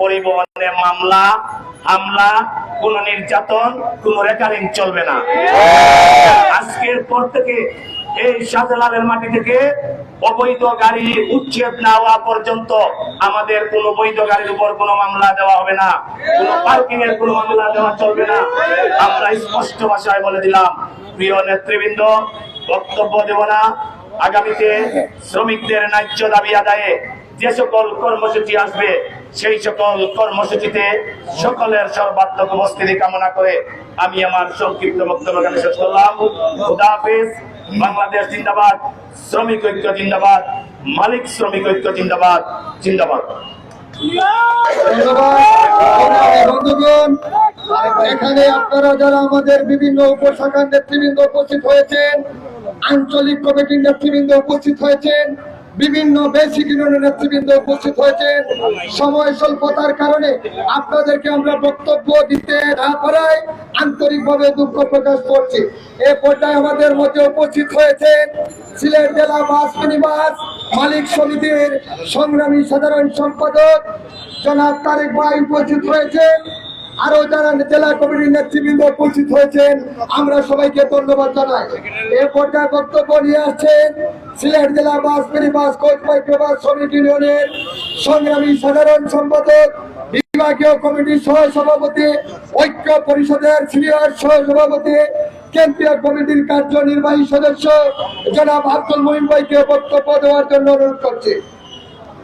পরিবহনে মামলা, হামলা, কোন নির্যাতন, কোন রেকারিং চলবে না। আজকের পর থেকে এই শাহজালালের মাটি থেকে অবৈধ গাড়ি উচ্ছেদ না হওয়া পর্যন্ত আমাদের কোন বৈধ গাড়ির উপর কোনো মামলা দেওয়া হবে না। কোন পার্কিং এর কোনো মামলা দেওয়া চলবে না। আমরা স্পষ্ট ভাষায় বলে দিলাম, প্রিয় নেতৃবৃন্দ, বক্তব্য দেব না। আগামীতে শ্রমিকদের ন্যায্য দাবি আদায়ে যে সকল কর্মসূচি আসবে সেই সকল কর্মসূচিতে সকলের সর্বাত্মক উপস্থিতি কামনা করে আমি আমার সংক্ষিপ্ত বক্তব্য শেষ করলাম। বাংলাদেশ জিন্দাবাদ, শ্রমিক ঐক্য জিন্দাবাদ, মালিক শ্রমিক ঐক্য জিন্দাবাদ জিন্দাবাদ। এখানে আপনারা যারা আমাদের বিভিন্ন উপশাখার নেতৃবৃন্দ উপস্থিত হয়েছেন, আঞ্চলিক কমিটির নেতৃবৃন্দ উপস্থিত হয়েছেন বিভিন্ন বেসিক ইউনিয়নের নেতৃবৃন্দ উপস্থিত হয়েছেন। সময় স্বল্পতার কারণে আপনাদেরকে আমরা বক্তব্য দিতে না পারায় আন্তরিকভাবে দুঃখ প্রকাশ করছি। এ পর্যায়ে আমাদের মধ্যে উপস্থিত হয়েছেন সিলেট জেলা বাস মিনিবাস মালিক সমিতির সংগ্রামী সাধারণ সম্পাদক জনাব তারেক ভাই উপস্থিত হয়েছেন। আরও যারা জেলা কমিটির নেতৃবৃন্দ উপস্থিত হয়েছেন। আমরা সবাইকে ধন্যবাদ জানাই। এ পর্যায়ে বক্তব্য নিয়ে আসছেন সিলেট জেলা বাস মিনিবাস কোচ মাইক্রোবাস শ্রমিক ইউনিয়নের সংগ্রামী সাধারণ সম্পাদক, বিভাগীয় কমিটির সহ সভাপতি ঐক্য পরিষদের সিনিয়র সহ সভাপতি কেন্দ্রীয় কমিটির কার্যনির্বাহী সদস্য জনাব আব্দুল মহিম ভাইকে বক্তব্য দেওয়ার জন্য অনুরোধ করছি।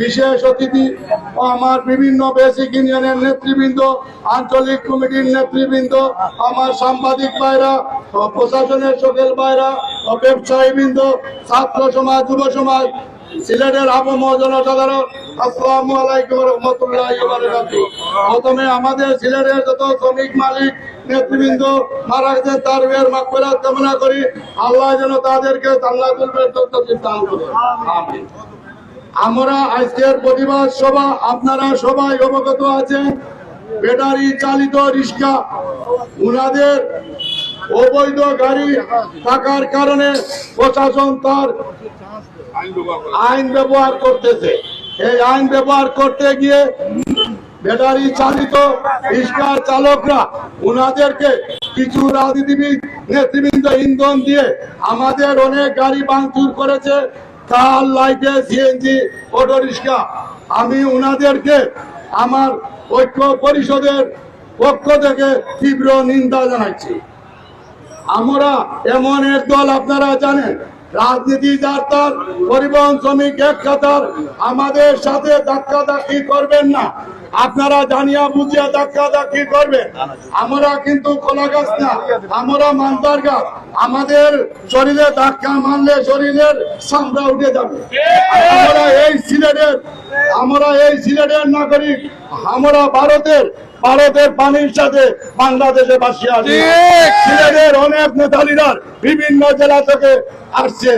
বিশেষ অতিথি আমার বিভিন্ন বেসিক ইউনিয়নের নেতৃবৃন্দ, আঞ্চলিক কমিটির নেতৃবৃন্দ, আমার সাংবাদিক ভাইরা প্রশাসনের সকল ভাইরা ও ব্যবসায়ী বৃন্দ ছাত্র সমাজ, যুব সমাজ, সিলেটের আবহাওয়া জনসাধারণ, আসসালামু আলাইকুম রহমতুল্লাহ প্রথমে আমাদের সিলেটের যত শ্রমিক মালিক, নেতৃবৃন্দ মারা গেছে তার বের মাকবেরাত কামনা করি। আল্লাহ যেন তাদেরকে আল্লাহ দান করে। আমিন। আমরা আজকের প্রতিবাদ সভা, আপনারা সবাই অবগত আছেন, ব্যাটারি চালিত রিক্সা, উনাদের অবৈধ গাড়ি থাকার কারণে প্রশাসন তার আইন ব্যবহার করতেছে। এই আইন ব্যবহার করতে গিয়ে ব্যাটারি চালিত রিক্সার চালকরা, উনাদেরকে কিছু রাজনীতিবিদ, নেতৃবৃন্দ ইন্ধন দিয়ে আমাদের অনেক গাড়ি ভাঙচুর করেছে। কার লাইটে সিএনজি অটো রিক্সা আমি ওনাদেরকে আমার ঐক্য পরিষদের পক্ষ থেকে তীব্র নিন্দা জানাচ্ছি। আমরা এমন এক দল আপনারা জানেন রাজনীতি যার তার পরিবহন শ্রমিক এক কাতার, আমাদের সাথে ধাক্কা ধাক্কি করবেন না। আপনারা জানিয়া বুঝিয়া ধাক্কা ধাক্কি করবেন। আমরা কিন্তু খোলা গাছ না, আমরা মানদার গাছ। আমাদের শরীরে ধাক্কা মানলে শরীরের সামরা উঠে যাবে। আমরা এই সিলেটের, আমরা এই সিলেটের নাগরিক, আমরা ভারতের ভারতের পানির সাথে বাংলাদেশে বাসিয়ে আছি সিলেটের অনেক নেতালিরা বিভিন্ন জেলা থেকে আসছে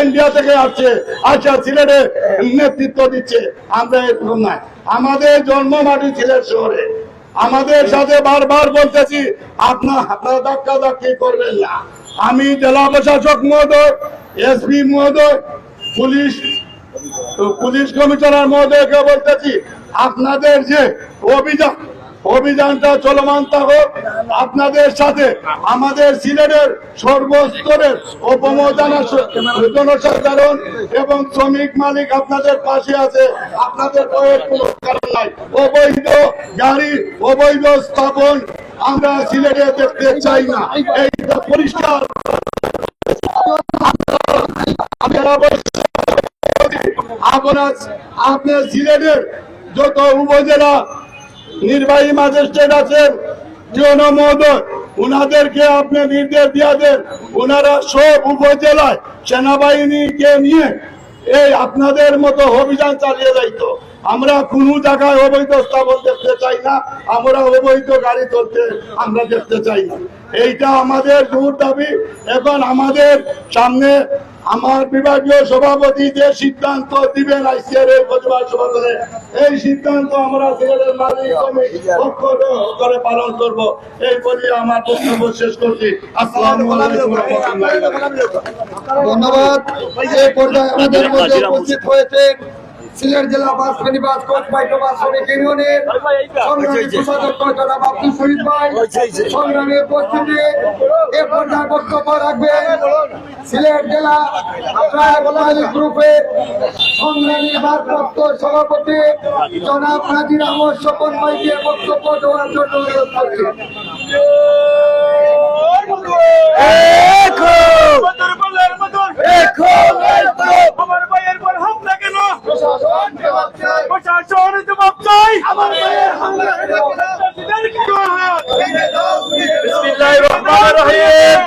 ইন্ডিয়া থেকে আসছে। আচ্ছা সিলেটে নেতৃত্ব দিচ্ছে। আমরা এরকম নাই আমাদের জন্ম মাটি সিলেট শহরে। আমাদের সাথে বারবার বলতেছি আপনার আপনারা ধাক্কা ধাক্কি করবেন না। আমি জেলা প্রশাসক মহোদয় এসপি মহোদয় পুলিশ পুলিশ কমিশনার মহোদয়কে বলতেছি আপনাদের যে অভিযান, অভিযানটা চলমান থাকুক আপনাদের সাথে আমাদের সিলেটের সর্বস্তরের জনসাধারণ এবং শ্রমিক মালিক আপনাদের পাশে আছে। আপনাদের অবৈধ গাড়ি, অবৈধ স্থাপন আমরা সিলেটে দেখতে চাই না। এইটা পরিষ্কার। আপনার সিলেটের যত উপজেলা নির্বাহী ম্যাজিস্ট্রেট আছেন জন মহোদয়, উনাদেরকে আপনি নির্দেশ দিয়া দেন ওনারা সব উপজেলায় সেনাবাহিনীকে নিয়ে এই আপনাদের মতো অভিযান চালিয়ে যাইতো। আমরা কোন জায়গায় অবৈধ স্থাপন দেখতে চাই না, আমরা অবৈধ গাড়ি চলতে আমরা দেখতে চাই না। এইটা আমাদের জোর দাবি, এখন আমাদের সামনে আমার বিভাগীয় সভাপতি যে সিদ্ধান্ত দিবেন আইসিআর এর প্রতিবাদ সভা এই সিদ্ধান্ত আমরা সিলেটের মালিক করে পালন করব। এই বলে আমার বক্তব্য শেষ করছি। ধন্যবাদ। হয়েছেন সিলেট জেলা বাস মিনিবাস কোচ মাইক্রোবাস শ্রমিক ইউনিয়নের সংগ্রামী কোষাধ্যক্ষ জনাব আব্দুল শহীদ ভাই। সংগ্রামী উপস্থিতি। এ পর্যায়ে বক্তব্য রাখবেন সিলেট জেলা গ্রুপের সংগ্রামী ভারপ্রাপ্ত সভাপতি জনাব নাজির আহমদ স্বপন ভাইকে বক্তব্য দেওয়ার জন্য অনুরোধ করছি। হামলা কেন প্রশাসন জবাব চাই। প্রশাসন জবাব চাই আমার ভাইয়ের হামলা বিসমিল্লাহির রহমানির রহিম।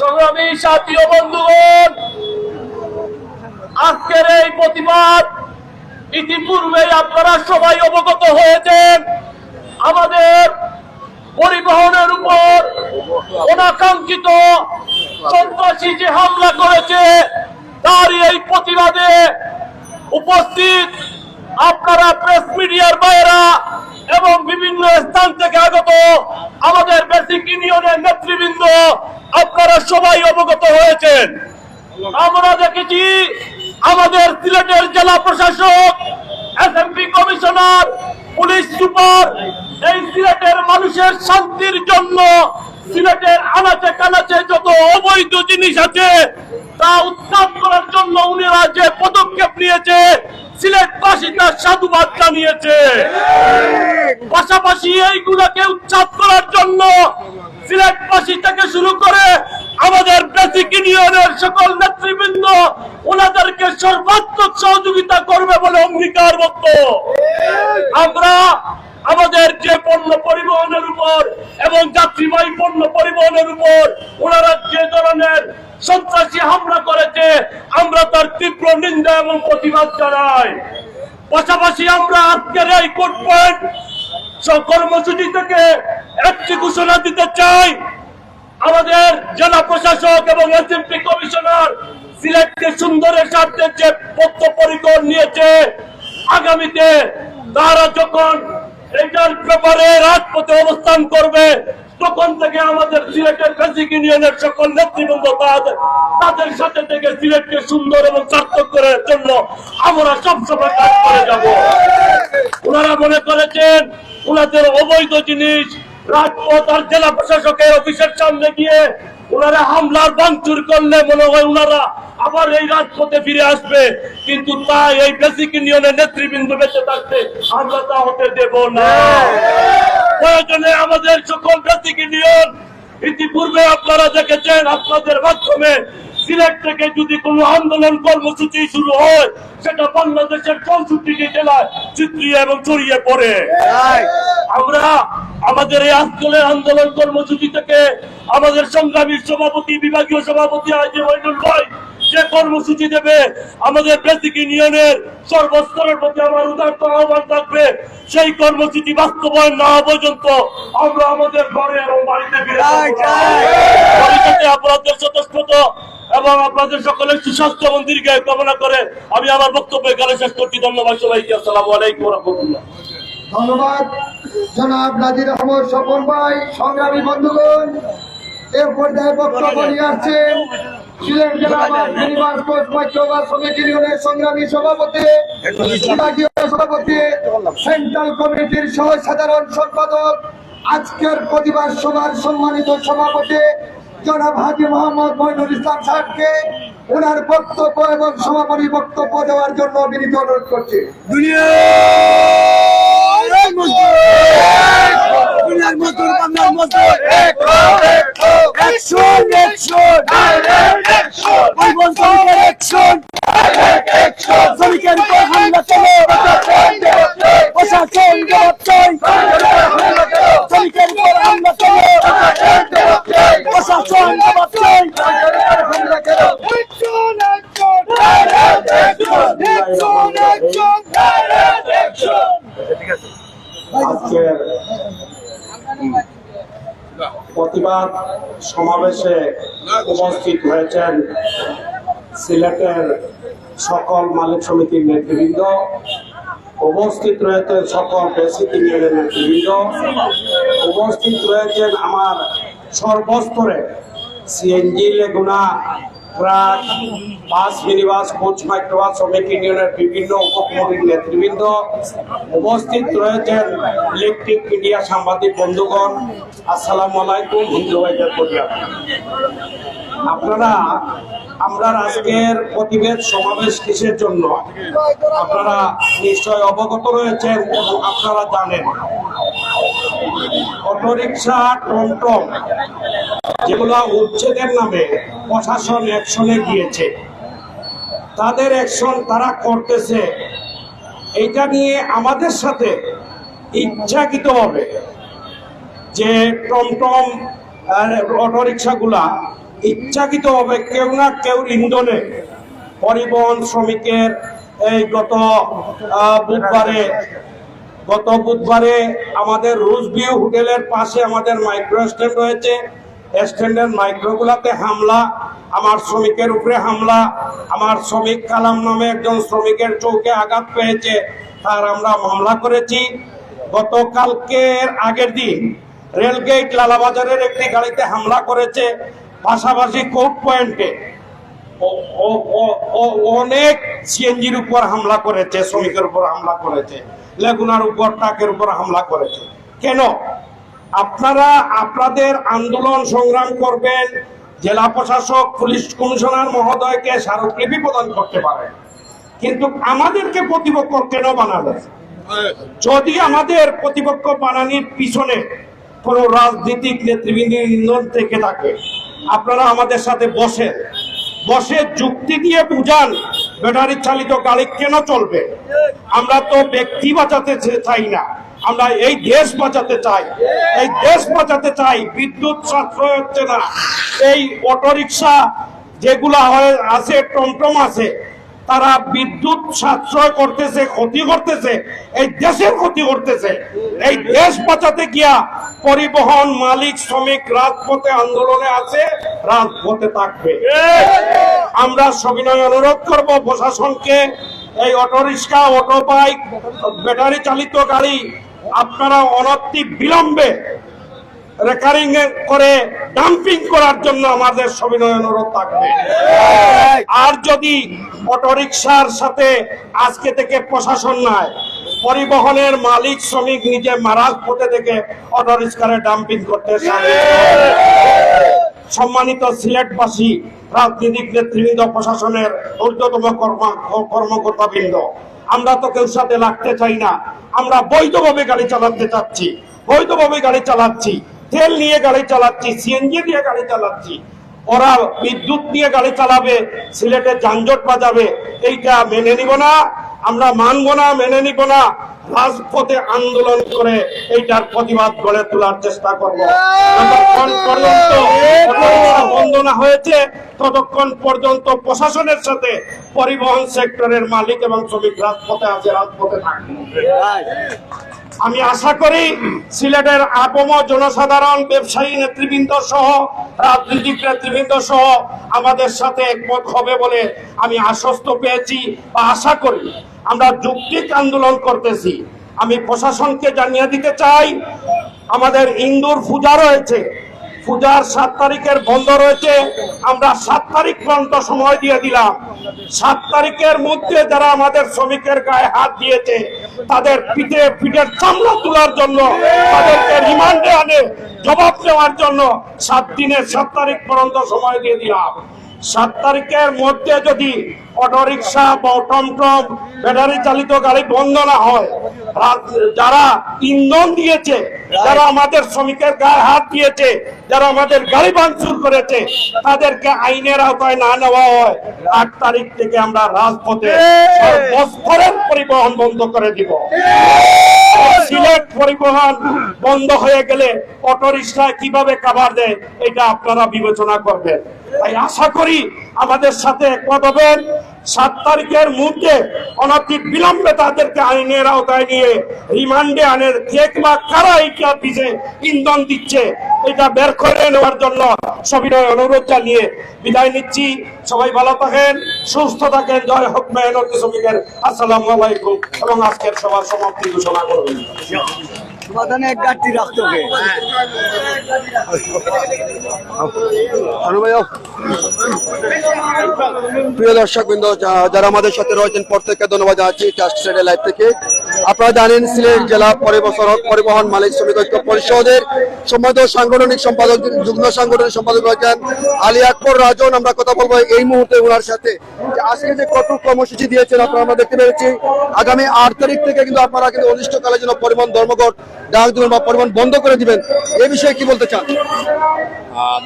সংগ্রামী সাথী ও বন্ধুগণ আজকের এই প্রতিবাদ ইতিপূর্বে আপনারা সবাই অবগত হয়েছেন। আমাদের পরিবহনের উপর অনাকাঙ্ক্ষিত সন্ত্রাসী যে হামলা করেছে তার এই প্রতিবাদে উপস্থিত আপনারা প্রেস মিডিয়ার বাইরা এবং বিভিন্ন স্থান থেকে আগত আমাদের বেসিক ইউনিয়নের নেতৃবৃন্দ, আপনারা সবাই অবগত হয়েছেন। আমরা দেখেছি আমাদের সিলেটের জেলা প্রশাসক এসএমপি কমিশনার, পুলিশ সুপার, এই সিলেটের মানুষের শান্তির জন্য সিলেটের আনাচে কানাচে যত অবৈধ জিনিস আছে তা উৎখাত করার জন্য উনিরা যে পদক্ষেপ নিয়েছে, সিলেটবাসী তার সাধুবাদ জানিয়েছে। পাশাপাশি এইগুলোকে উচ্ছেদ করার জন্য সিলেটবাসী থেকে শুরু করে আমাদের বেসিক ইউনিয়নের সকল নেতৃবৃন্দ ওনাদেরকে সর্বাত্মক সহযোগিতা করবে বলে অঙ্গীকারবদ্ধ। আমরা আমাদের যে পণ্য পরিবহনের উপর এবং যাত্রীবাহী পণ্য পরিবহনের উপর ওনারা যে ধরনের সন্ত্রাসী হামলা করেছে, আমরা তার তীব্র নিন্দা এবং প্রতিবাদ জানাই। পাশাপাশি আমরা আজকের এই কোর্ট পয়েন্ট কর্মসূচি থেকে একটি ঘোষণা দিতে চাই। আমাদের জেলা প্রশাসক এবং এসএমপি কমিশনার সিলেটকে সুন্দরের স্বার্থে যে বদ্ধপরিকর নিয়েছে, আগামীতে তারা যখন এটার ব্যাপারে রাজপথে অবস্থান করবে, তখন থেকে আমাদের সিলেটের বেসিক ইউনিয়নের সকল নেতৃবৃন্দ তাদের সাথে থেকে সিলেটকে সুন্দর এবং সার্থক করার জন্য আমরা সবসময় কাজ করে যাব। ওনারা মনে করেছেন, ওনাদের অবৈধ জিনিস রাজপথ আর জেলা প্রশাসকের অফিসের সামনে গিয়ে ওনারা হামলার ভাঙচুর করলে মনে হয় ওনারা আবার এই রাজপথে ফিরে আসবে। কিন্তু তাই এই বেসিক ইউনিয়নের নেতৃবৃন্দ বেঁচে থাকতে আমরা তা হতে দেব না। প্রয়োজনে আমাদের সকল বেসিক ইউনিয়ন ইতিপূর্বে আপনারা দেখেছেন, আপনাদের মাধ্যমে সিলেট থেকে যদি কোনো আন্দোলন কর্মসূচি শুরু হয়, সেটা বাংলাদেশের চৌষট্টিটি জেলায় চিত্রিয়ে এবং ছড়িয়ে পড়ে। আমরা আমাদের এই আন্দোলন আন্দোলন কর্মসূচি থেকে আমাদের সংগ্রামী সভাপতি, বিভাগীয় সভাপতি আজি মইনুল ভাই যে কর্মসূচি দেবে আমাদের বেসিক ইউনিয়নের সর্বস্তরের প্রতি আমার উদার্ত আহ্বান থাকবে। সেই কর্মসূচি বাস্তবায়ন না পর্যন্ত আমরা আমাদের ঘরে এবং বাড়িতে ফিরে আপনাদের স্বতঃস্ফূর্ত এবং আপনাদের সকলের সুস্বাস্থ্য এবং দীর্ঘায়ু কামনা করে আমি আমার বক্তব্য এখানে শেষ করছি। ধন্যবাদ সবাইকে। আসসালামু আলাইকুম রহমতুল্লাহ। ধন্যবাদ। জনাব নাজির আহমদ স্বপন ভাই সংগ্রামী বন্ধুগণ এ পর্যায়ে বক্তব্য নিয়ে আসছেন সিলেট জেলা মিনিবাস কোচ মাইক্রোবাস শ্রমিক ইউনিয়নের সংগ্রামী সভাপতি বিভাগীয় সভাপতি সেন্ট্রাল কমিটির সহ সাধারণ সম্পাদক আজকের প্রতিবাদ সভার সম্মানিত সভাপতি জনাব হাজি মোহাম্মদ মইনুল ইসলাম সাহেবকে ওনার বক্তব্য এবং সভাপতি বক্তব্য দেওয়ার জন্য বিনীত অনুরোধ করছি। দুনিয়ার মজদুর বাংলার মজদুর অ্যাকশন অ্যাকশন শ্রমিকের অ্যাকশন শ্রমিকের উপর হামলা চলো প্রশাসন জবাব চাই শ্রমিকের উপর হামলা চলো প্রশাসন জবাব চাই Action! Action! Action! Action! Action! প্রতিবাদ সমাবেশে উপস্থিত হয়েছেন সিলেটের সকল মালিক সমিতির নেতৃবৃন্দ, উপস্থিত রয়েছেন সকল বেসিক ইউনিয়নের নেতৃবৃন্দ, উপস্থিত রয়েছেন আমার সর্বস্তরে CNG leguna truck bus minibus coach microbus, শ্রমিক ইউনিয়নের বিভিন্ন উপকমিটির নেতৃবৃন্দ উপস্থিত রয়েছেন। ইলেকট্রিক মিডিয়া সাংবাদিক বন্ধুগণ, আসসালামু আলাইকুম। হিন্দু আপনারা, আমরা আজকের প্রতিবেদ সমাবেশ কিসের জন্য? আপনারা নিশ্চয় অবগত রয়েছেন এবং আপনারা জানেন। অটোরিকশা টমটম যেগুলা উচ্ছেদের নামে প্রশাসন অ্যাকশনে গিয়েছে। তাদের অ্যাকশন তারা করতেছে। এটা নিয়ে আমাদের সাথে ইচ্ছাকৃত হবে যে টমটম অটোরিকশাগুলা ইচ্ছাকৃত হবে কেউ না কেউ ইন্ধনে পরিবহন শ্রমিকের এই গত বুধবারে গত বুধবারে আমাদের রুজভিউ হোটেলের পাশে আমাদের মাইক্রো স্ট্যান্ড রয়েছে। স্ট্যান্ডের মাইক্রোগুলাতে হামলা, আমার শ্রমিকের উপরে হামলা, আমার শ্রমিক কালাম নামে একজন শ্রমিকের চৌকে আঘাত পেয়েছে, তার আমরা মামলা করেছি। গতকালকের আগের দিন রেলগেট লালাবাজারের একটি গাড়িতে হামলা করেছে, পাশাপাশি কোর্ট পয়েন্টে। অনেক সিএনজির উপর হামলা করেছে, শ্রমিকের উপর হামলা করেছে, লেগুনার উপর, ট্রাকের উপর হামলা করেছে। কেন? আপনারা আপনাদের আন্দোলন সংগ্রাম করবেন, জেলা প্রশাসক, পুলিশ কমিশনার মহোদয়কে স্মারকলিপি প্রদান করতে পারেন কিন্তু আমাদেরকে প্রতিপক্ষ কেন বানালেন যদি আমাদের প্রতিপক্ষ বানানির পিছনে কোনো রাজনৈতিক নেতৃবৃন্দ থেকে থাকে, আপনারা আমাদের সাথে বসেন। বসে যুক্তি দিয়ে বুঝান ব্যাটারি চালিত গাড়ি কেন চলবে? আমরা তো ব্যক্তি বাঁচাতে চাই না। আমরা এই দেশ বাঁচাতে চাই। এই দেশ বাঁচাতে চাই, বিদ্যুৎ সাশ্রয় হচ্ছে না। এই অটোরিকশা যেগুলা হয়, আছে, টমটম আছে, তারা বিদ্যুৎ সাশ্রয় করতেছে, ক্ষতি করতেছে, এই দেশের ক্ষতি করতেছে। এই দেশ বাঁচাতে গিয়া পরিবহন মালিক, শ্রমিক রাজপথে আন্দোলনে আছে, রাজপথে থাকবে। আমরা সবিনয় অনুরোধ করব প্রশাসনকে, এই অটোরিক্সা অটো বাইক, ব্যাটারি চালিত গাড়ি আপনারা অনতি বিলম্বে রেকারিং করে ডাম্পিং করার জন্য আমাদের সবিনয় অনুরোধ থাকবে। আর যদি অটোরিকশার সাথে আজকে থেকে প্রশাসন নাই, পরিবহনের মালিক, শ্রমিক নিজে মারাজ পথে থেকে অটোরিক্সারে ডাম্পিং করতে সম্মানিত সিলেটবাসী, রাজনৈতিক নেতৃবৃন্দ, প্রশাসনের ঊর্ধ্বতম কর্মা- কর্মকর্তাবৃন্দ আমরা তো কেউ সাথে লাগতে চাই না। আমরা বৈধভাবে গাড়ি চালাতে চাচ্ছি। বৈধভাবে গাড়ি চালাচ্ছি। তেল নিয়ে গাড়ি চালাচ্ছি সিএনজি দিয়ে গাড়ি চালাচ্ছি। ওরা বিদ্যুৎ নিয়ে গাড়ি চালাবে সিলেটে যানজট বাজাবে এইটা মেনে নিব না। আমরা মানব না মেনে নিব না। রাজপথে আন্দোলন করে এইটার প্রতিবাদ গড়ে তোলার চেষ্টা করব। বন্ধ না হয়েছে। ততক্ষণ পর্যন্ত প্রশাসনের সাথে পরিবহন সেক্টরের মালিক এবং শ্রমিক রাজপথে আছে, রাজপথে আমি আশা করি সিলেটের আপম জনসাধারণ, ব্যবসায়ী নেতৃবৃন্দ সহ, রাজনৈতিক নেতৃবৃন্দ সহ আমাদের সাথে একমত হবে বলে আমি আশ্বস্ত পেয়েছি বা আশা করি আমরা যৌক্তিক আন্দোলন করতেছি। আমি প্রশাসনকে জানিয়ে দিতে চাই, আমাদের ইন্দুর পূজা রয়েছে পূজার সাত তারিখের বন্ধ রয়েছে। আমরা সাত তারিখ পর্যন্ত সময় দিয়ে দিলাম। সাত তারিখের মধ্যে যারা আমাদের শ্রমিকের গায়ে হাত দিয়েছে, তাদের পিঠে পিঠের চামড়া তোলার জন্য, তাদেরকে রিমান্ডে আনে, জবাব দেওয়ার জন্য সাত দিনের সাত তারিখ পর্যন্ত সময় দিয়ে দিলাম। সাত তারিখের মধ্যে যদি অটোরিকশা বা টমটম ব্যাটারি চালিত গাড়ি বন্ধ না হয় যারা ইন্ধন দিয়েছে, যারা আমাদের শ্রমিকের গায়ে হাত দিয়েছে, যারা আমাদের গাড়ি ভাঙচুর করেছে, তাদেরকে আইনের আওতায় না নেওয়া হয়। আট তারিখ থেকে আমরা রাজপথে সর্বস্তরের পরিবহন বন্ধ করে দিব। সিলেট পরিবহন বন্ধ হয়ে গেলে অটোরিক্সা কীভাবে কাভার দেয়, এটা আপনারা বিবেচনা করবেন। তাই আশা করি আমাদের সাথে একমত হবেন। সাত তারিখের মধ্যে অনতি বিলম্বে তাদেরকে আইনের আওতায় নিয়ে রিমান্ডে আনের কে বা কারা এইটা পিছে ইন্ধন দিচ্ছে? এটা বের করে নেওয়ার জন্য সবিনয় অনুরোধ জানিয়ে বিদায় নিচ্ছি। সবাই ভালো থাকেন, সুস্থ থাকেন। জয় হোক মেহনত শ্রমিকের। আসসালামু আলাইকুম। এবং আজকের সবার সমাপ্তি ঘোষণা করবেন। প্রিয় দর্শক বৃন্দ যারা আমাদের সাথে রয়েছেন প্রত্যেককে ধন্যবাদ জানাচ্ছি ট্রাস্ট সাইডে থেকে। আপনারা জানেন সিলেট জেলা পরিবহন পরিবহন মালিক শ্রমিক ঐক্য পরিষদের সম্মানিত সাংগঠনিক সম্পাদক যুগ্ম সাংগঠনিক সম্পাদক রয়েছেন আলী আকবর রাজন। আমরা কথা বলব এই মুহূর্তে ওনার সাথে। আজকে যে কঠোর কর্মসূচি দিয়েছেন আপনারা আমরা দেখতে পেরেছি। আগামী আট তারিখ থেকে কিন্তু আপনারা কিন্তু অনিষ্টকালের জন্য পরিবহন ধর্মঘট, ডাক দিবেন বা পরিবহন বন্ধ করে দিবেন। এ বিষয়ে কি বলতে চান?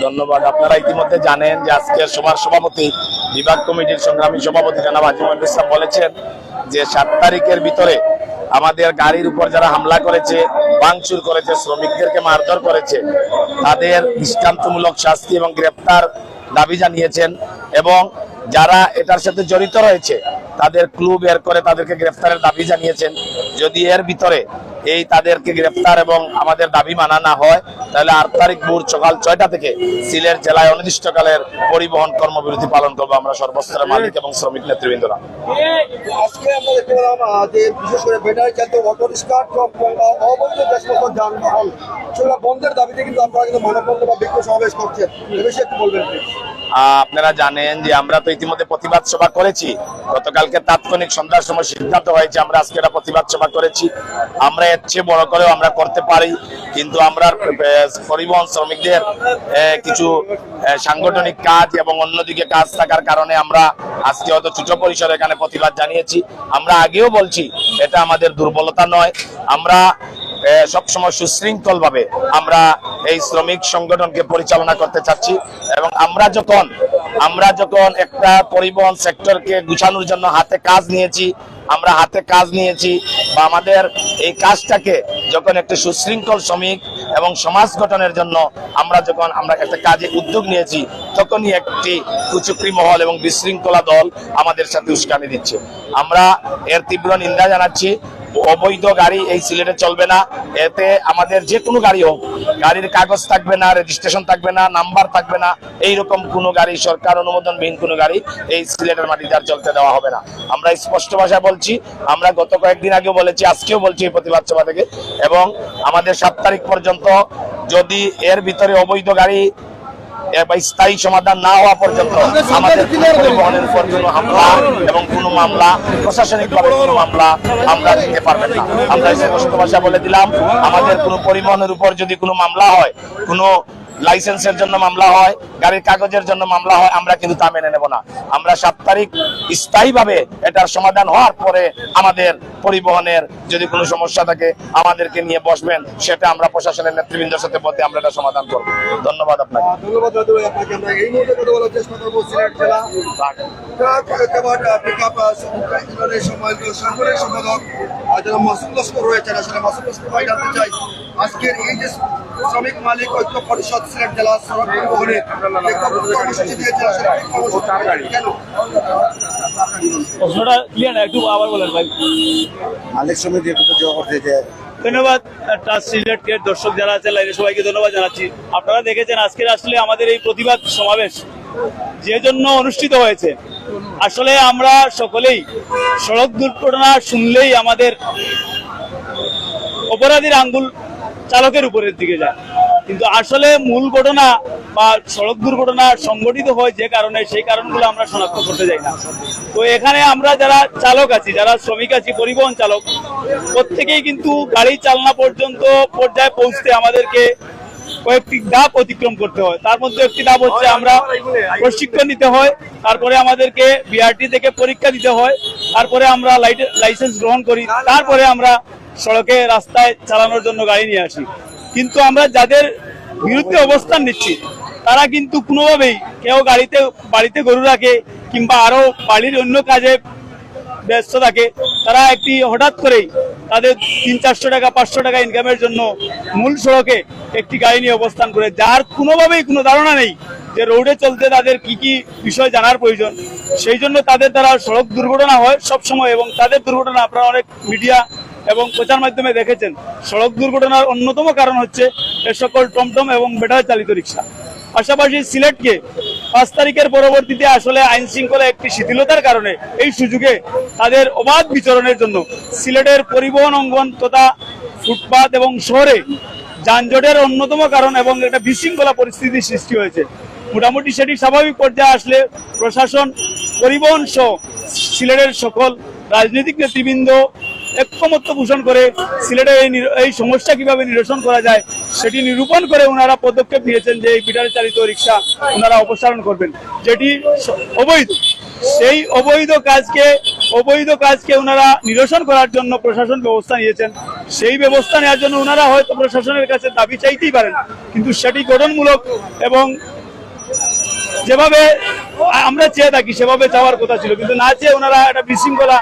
ধন্যবাদ। আপনারা ইতিমধ্যে জানেন যে আজকের সভার সভাপতি বিভাগ কমিটির সংগ্রামী সভাপতি জানাব আজিমুল ইসলাম বলেছেন যে সাত তারিখের ভিতরে আমাদের গাড়ির উপর যারা হামলা করেছে, ভাঙচুর করেছে, শ্রমিকদেরকে মারধর করেছে, তাদের দৃষ্টান্তমূলক শাস্তি এবং গ্রেপ্তার দাবি জানিয়েছেন এবং যারা এটার সাথে জড়িত রয়েছে, তাদের ক্লু বের করে তাদেরকে গ্রেফতারের দাবি জানিয়েছেন। যদি এর ভিতরে এই তাদেরকে গ্রেফতার এবং আমাদের দাবি মানা না হয় তাহলে আট তারিখ ভোর সকাল ছয়টা থেকে সিলেট জেলায় অনির্দিষ্টকালের পরিবহন কর্মবিরতি পালন করব আমরা সর্বস্তরের মালিক এবং শ্রমিক নেতৃবৃন্দরা। আজকে আমরা দেখতে পেলাম যে বিশেষ করে ব্যাটারি চালিত অটো রিক্সা ট্রাক অবৈধ দেশমত যানবাহন সেগুলো বন্ধের দাবিতে কিন্তু আপনারা কিন্তু মানববন্ধ বা বিক্ষোভ সমাবেশ করছেন। এ বিষয়ে একটু বলবেন আপনারা জানেন যে আমরা তো ইতিমধ্যে প্রতিবাদ সভা করেছি। গতকালকে তাৎক্ষণিক সন্ধ্যার সময় সিদ্ধান্ত হয়েছে আমরা আজকে একটা প্রতিবাদ সভা করেছি। আমরা এর বড় করেও আমরা করতে পারি। কিন্তু আমরা পরিবহন শ্রমিকদের কিছু সাংগঠনিক কাজ এবং অন্যদিকে কাজ থাকার কারণে আমরা আজকে হয়তো ছোট পরিসরে এখানে প্রতিবাদ জানিয়েছি। আমরা আগেও বলছি, এটা আমাদের দুর্বলতা নয়। আমরা সবসময় সুশৃঙ্খল ভাবে আমরা এই শ্রমিক সংগঠনকে পরিচালনা করতে চাচ্ছি এবং আমরা যখন আমরা যখন একটা পরিবহন সেক্টরকে গুছানোর জন্য হাতে কাজ নিয়েছি, আমরা হাতে কাজ নিয়েছি বা আমাদের এই কাজটাকে যখন একটা সুশৃঙ্খল শ্রমিক এবং সমাজ গঠনের জন্য আমরা যখন আমরা একটা কাজে উদ্যোগ নিয়েছি, তখনই একটি কুচুকরি মহল এবং বিশৃঙ্খলা দল আমাদের সাথে উস্কানি দিচ্ছে। আমরা এর তীব্র নিন্দা জানাচ্ছি। অবৈধ গাড়ি এই সিলেটে চলবে না। এতে আমাদের যে কোনো গাড়ি হোক গাড়ির কাগজ থাকবে না রেজিস্ট্রেশন থাকবে না নাম্বার থাকবে না, এইরকম কোনো গাড়ি সরকার অনুমোদনবিহীন কোনো গাড়ি এই সিলেটের মাটিতে আর চলতে দেওয়া হবে না। আমরা স্পষ্ট ভাষায় বলছি, আমরা গত কয়েকদিন আগেও বলেছি, আজকেও বলছি এই প্রতিবাদ সভা থেকে এবং আমাদের সাত তারিখ পর্যন্ত যদি এর ভিতরে অবৈধ গাড়ি স্থায়ী সমাধান না হওয়া পর্যন্ত আমাদের পরিবহনের উপর কোনো হামলা এবং কোনো মামলা প্রশাসনিক ভাবে কোনো মামলা আমরা দিতে পারবেন না। আমরা স্পষ্ট ভাষা বলে দিলাম আমাদের কোনো পরিবহনের উপর যদি কোনো মামলা হয় কোনো লাইসেন্সের জন্য মামলা হয়, গাড়ির কাগজের জন্য মামলা হয়, আমরা কিন্তু তা মেনে নেব না। আমরা সাত তারিখ স্থায়ীভাবে এটার সমাধান হওয়ার পরে আমাদের পরিবহনের যদি কোনো সমস্যা থাকে, আমাদেরকে নিয়ে বসবেন, সেটা আমরা প্রশাসনের নেতৃবৃন্দের সাথে বলতে আমরা এটা সমাধান করব। ধন্যবাদ আপনাকে। ধন্যবাদ আজকের এই যে শ্রমিক মালিক ঐক্য পরিষদ সিলেট জেলা সড়ক কর্মসূচি মালিক সমিতি ধন্যবাদ সিলেটের দর্শক যারা আছেন লাইনের সবাইকে ধন্যবাদ জানাচ্ছি। আপনারা দেখেছেন আজকের আসলে আমাদের এই প্রতিবাদ সমাবেশ যে জন্য অনুষ্ঠিত হয়েছে। আসলে আমরা সকলেই সড়ক দুর্ঘটনা শুনলেই আমাদের অপরাধীর আঙ্গুল চালকের উপরের দিকে যায়। কিন্তু আসলে মূল ঘটনা বা সড়ক দুর্ঘটনা সংঘটিত হয় যে কারণে, সেই কারণগুলো আমরা শনাক্ত করতে যাই না। তো এখানে আমরা যারা চালক আছি, যারা শ্রমিক আছি, পরিবহন চালক, প্রত্যেকেই কিন্তু গাড়ি চালনা পর্যন্ত পর্যায়ে পৌঁছতে আমাদেরকে কয়েকটি ধাপ অতিক্রম করতে হয়। তার মধ্যে একটি ধাপ হচ্ছে আমরা প্রশিক্ষণ নিতে হয়, তারপরে আমাদেরকে বিআরটি থেকে পরীক্ষা দিতে হয়, তারপরে আমরা লাইসেন্স গ্রহণ করি, তারপরে আমরা সড়কে রাস্তায় চালানোর জন্য গাড়ি নিয়ে আসি। কিন্তু আমরা যাদের বিরুদ্ধে অবস্থান নিচ্ছি, তারা কিন্তু কোনোভাবেই কেউ গাড়িতে বাড়িতে গরু রাখে কিংবা আরও বাড়ির অন্য কাজে ব্যস্ত থাকে, তারা একটি হঠাৎ করেই তাদের তিন, চারশো টাকা, পাঁচশো টাকা ইনকামের জন্য মূল সড়কে একটি গাড়ি নিয়ে অবস্থান করে, যার কোনোভাবেই কোনো ধারণা নেই যে রোডে চলতে তাদের কি কি বিষয় জানার প্রয়োজন। সেই জন্য তাদের দ্বারা সড়ক দুর্ঘটনা হয় সব সময় এবং তাদের দুর্ঘটনা আপনারা অনেক মিডিয়া এবং প্রচার মাধ্যমে দেখেছেন। সড়ক দুর্ঘটনার অন্যতম কারণ হচ্ছে এ সকল টমটম এবং ব্যাটারি চালিত রিক্সা। পাশাপাশি সিলেটকে পাঁচ তারিখের পরবর্তীতে আসলে আইন শৃঙ্খলা একটি শিথিলতার কারণে এই সুযোগে তাদের অবাধ বিচরণের জন্য সিলেটের পরিবহন অঙ্গন তথা ফুটপাত এবং শহরে যানজটের অন্যতম কারণ এবং একটা বিশৃঙ্খলা পরিস্থিতির সৃষ্টি হয়েছে। মোটামুটি সেটি স্বাভাবিক পর্যায়ে আসলে প্রশাসন, পরিবহন সহ সিলেটের সকল রাজনৈতিক নেতৃবৃন্দ ঐক্যমত্য পোষণ করে সিলেটের এই এই সমস্যা কীভাবে নিরসন করা যায়, সেটি নিরূপণ করে ওনারা পদক্ষেপ নিয়েছেন যে এই ব্যাটারি চালিত রিক্সা ওনারা অপসারণ করবেন। যেটি অবৈধ। সেই অবৈধ কাজকে অবৈধ কাজকে ওনারা নিরসন করার জন্য প্রশাসন ব্যবস্থা নিয়েছেন। সেই ব্যবস্থা নেওয়ার জন্য ওনারা হয়তো প্রশাসনের কাছে দাবি চাইতেই পারেন। কিন্তু সেটি গঠনমূলক এবং যেভাবে আমরা চেয়ে থাকি, সেভাবে চাওয়ার কথা ছিল। কিন্তু না চেয়ে ওনারা একটা বিশৃঙ্খলা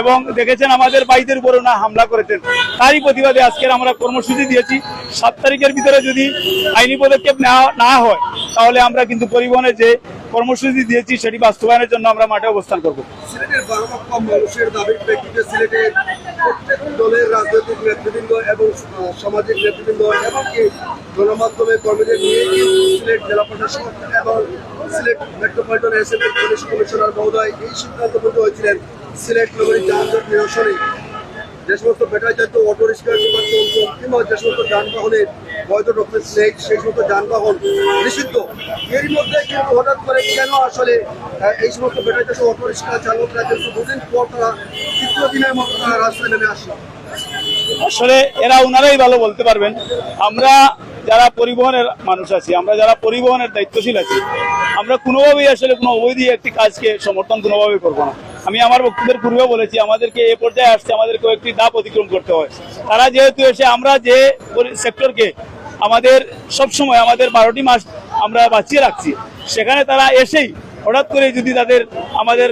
এবং দেখেছেন আমাদের বাইদের উপর না হামলা করেছেন। তারই প্রতিবাদে আজকের আমরা কর্মসূচি দিয়েছি। সাত তারিখের ভিতরে যদি আইনি পদক্ষেপ না হয়, তাহলে আমরা কিন্তু পরিবহনে যে কর্মসূচি দিয়েছি সেটি বাস্তবায়নের জন্য আমরা মাঠে অবস্থান করব। এবং সামাজিক সিলেট এবং সিলেট এই সিলেট নগরীর যানজট নিরসনে যে সমস্ত ব্যাটারি জাতীয় অটো রিক্সা কিংবা টমটম কিংবা যে সমস্ত যানবাহনের বৈধ রক্তের স্নেক সেই সমস্ত যানবাহন নিষিদ্ধ। এর মধ্যে কিন্তু হঠাৎ করে কেন আসলে এই সমস্ত ব্যাটারি জাতীয় অটো রিক্সা চালকরা কিন্তু দুদিন পর তারা তৃতীয় দিনের মতো তারা রাস্তায় নেমে আসলো? আসলে এরা ওনারাই ভালো বলতে পারবেন। আমরা যারা পরিবহনের মানুষ আছি, আমরা যারা পরিবহনের দায়িত্বশীল আছি, আমরা কোনোভাবেই আসলে কোনো অবৈধ একটি কাজকে সমর্থন কোনোভাবেই করব না। আমি আমার বক্তব্যের পূর্বে বলেছি, আমাদেরকে এ পর্যায়ে আসছে আমাদেরকে একটি দাপ অতিক্রম করতে হয়। তারা যেহেতু এসে আমরা যে সেক্টরকে আমাদের সব সময় আমাদের বারোটি মাস আমরা বাঁচিয়ে রাখছি, সেখানে তারা এসেই হঠাৎ করে যদি তাদের আমাদের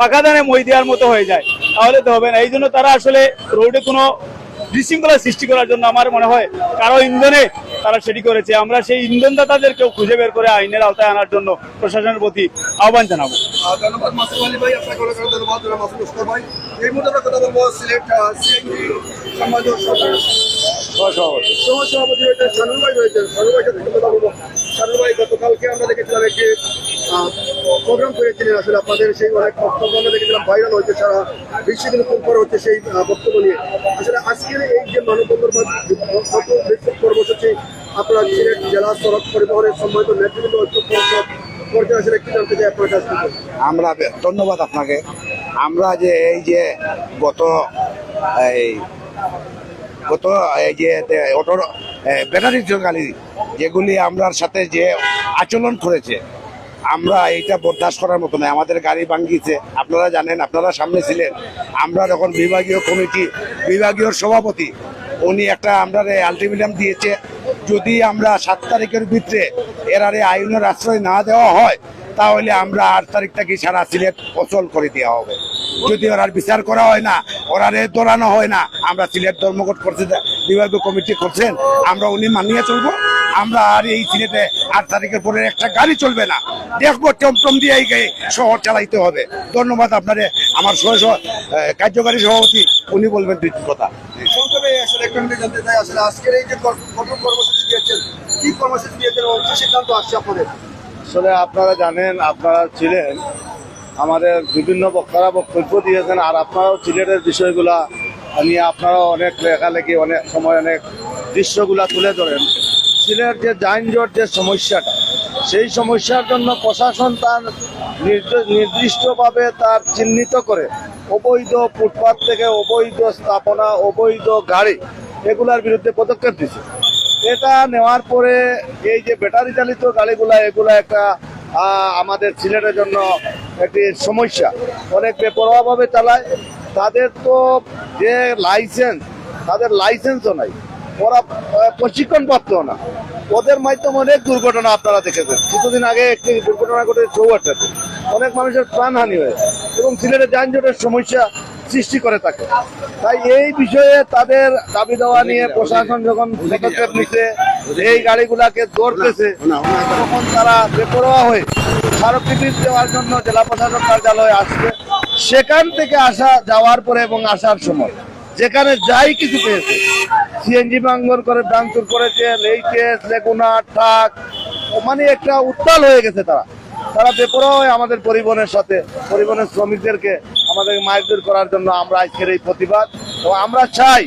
পাকা দানে মই দেওয়ার মতো হয়ে যায়, তাহলে তো হবে না। এই জন্য তারা আসলে রোডে কোনো বিশৃঙ্খলা সৃষ্টি করার জন্য আমার মনে হয় কারও ইন্ধনে তারা সেটি করেছে। আমরা সেই ইন্ধনদাতাদেরকেও খুঁজে বের করে আইনের আওতায় আনার জন্য প্রশাসনের প্রতি আহ্বান জানাব। ধন্যবাদ মাসুম আলী ভাই আপনাকে অনেক অনেক ধন্যবাদ ধন্যবাদ মাসুম লস্কর ভাই। এই মুহূর্তে আমরা কথা বলব সিলেট সিএনজি সমাজের সহসভাপতি। রয়েছেন শানুর ভাই রয়েছেন। শানুর ভাইকে থেকে কথা বলব শানুর ভাই গতকালকে আমরা দেখেছিলাম একটি প্রোগ্রাম করেছিলেন আসলে আপনাদের সেই অনেক বক্তব্য আমরা দেখেছিলাম ভাইরাল হয়েছে সারা বিশ্বে কিন্তু বড় হচ্ছে সেই বক্তব্য নিয়ে। আসলে আজকের এই যে মানববন্ধন কর্মসূচি, আপনারা সিলেট জেলা সড়ক পরিবহনের সম্মানিত ঐক্য পরিষদ আমরা ধন্যবাদ আপনাকে। আমরা যে এই যে গত, এই গত, এই যে অটোর ব্যাটারি গাড়ি যেগুলি আমরার সাথে যে আচরণ করেছে আমরা এটা বরদাস্ত করার মতো নয়। আমাদের গাড়ি ভাঙ্গিছে আপনারা জানেন, আপনারা সামনে ছিলেন। আমরা যখন বিভাগীয় কমিটি, বিভাগীয় সভাপতি, উনি একটা আমরা আলটিমেটাম দিয়েছে, যদি আমরা সাত তারিখের ভিতরে এরারে আইনের আশ্রয় না দেওয়া হয়, তাহলে আমরা আট তারিখটা কি সারা সিলেট অচল করে দেওয়া হবে। যদি ওরার বিচার করা হয় না ওরারে দৌড়ানো হয় না। আমরা সিলেট ধর্মঘট করছে বিভাগীয় কমিটি করছেন আমরা উনি মানিয়ে চলবো। আমরা আর এই সিলেটে আট তারিখের পরে একটা গাড়ি চলবে না। দেখব টমটম দিয়ে এই গায়ে শহর চালাইতে হবে। ধন্যবাদ আপনারে আমার সহ সহ- কার্যকারী সভাপতি উনি বলবেন দুই কথা। আজকের এই যে কঠোর কর্মসূচি দিয়েছেন কি কর্মসূচি দিয়েছেন সিদ্ধান্ত আসছে আপনাদের? আসলে আপনারা জানেন আপনারা ছিলেন আমাদের বিভিন্ন বক্তারা বক্তব্য দিয়েছেন আর আপনারাও সিলেটের বিষয়গুলা নিয়ে আপনারাও অনেক লেখালেখি, অনেক সময় অনেক দৃশ্যগুলা তুলে ধরেন। সিলেট যে যানজট যে সমস্যাটা, সেই সমস্যার জন্য প্রশাসন তার নির্দ- নির্দিষ্টভাবে তার চিহ্নিত করে অবৈধ ফুটপাত থেকে অবৈধ স্থাপনা, অবৈধ গাড়ি এগুলার বিরুদ্ধে পদক্ষেপ দিচ্ছে এটা নেওয়ার পরে এই যে ব্যাটারি চালিত গাড়িগুলা, এগুলা একটা আমাদের সিলেটের জন্য একটি সমস্যা। অনেক বেপরোয়াভাবে চালায়। তাদের তো যে লাইসেন্স তাদের লাইসেন্সও নাই। ওরা প্রশিক্ষণ প্রাপ্ত না। ওদের মাধ্যমে অনেক দুর্ঘটনা আপনারা দেখেছেন। কিছুদিন আগে একটি দুর্ঘটনা ঘটেছে চৌহাট্টাতে। অনেক মানুষের প্রাণহানি হয়েছে। এবং সিলেটের যানজটের সমস্যা সৃষ্টি করে থাকে। তাই এই বিষয়ে তাদের দাবি দেওয়া নিয়ে প্রশাসন যখন পদক্ষেপ নিচ্ছে এই গাড়িগুলাকে ধরতেছে, তখন তারা বেপরোয়া হয়ে স্মারকলিপি দেওয়ার জন্য জেলা প্রশাসক কার্যালয়ে আসছে। সেখান থেকে আসা, যাওয়ার পরে এবং আসার সময় যেখানে যাই কিছু পেয়েছে, সিএনজি ভাঙ্গর করে, ভাঙচুর করেছে লেইকেস লেগুনা, ট্রাক মানে একটা উত্তাল হয়ে গেছে তারা। তারা বেপরোয়া হয়ে আমাদের পরিবহনের সাথে, পরিবহনের শ্রমিকদেরকে আমাদের মারধর করার জন্য আমরা আজকের এই প্রতিবাদ। এবং আমরা চাই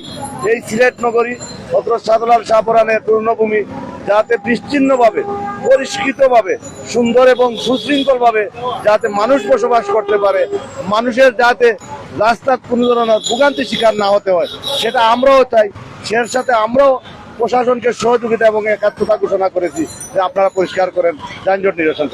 এই সিলেট নগরী ভদ্র সাদলাল শাহপুরানের পূর্ণভূমি যাতে বিচ্ছিন্নভাবে পরিষ্কৃতভাবে, সুন্দর এবং সুশৃঙ্খলভাবে যাতে মানুষ বসবাস করতে পারে, মানুষের যাতে রাস্তার কোনো ধরনের ভোগান্তি শিকার না হতে হয়, সেটা আমরাও চাই। সে সাথে আমরাও প্রশাসনকে সহযোগিতা এবং একাত্মতা ঘোষণা করেছি। যে আপনারা পরিষ্কার করেন, যানজট নিরসন।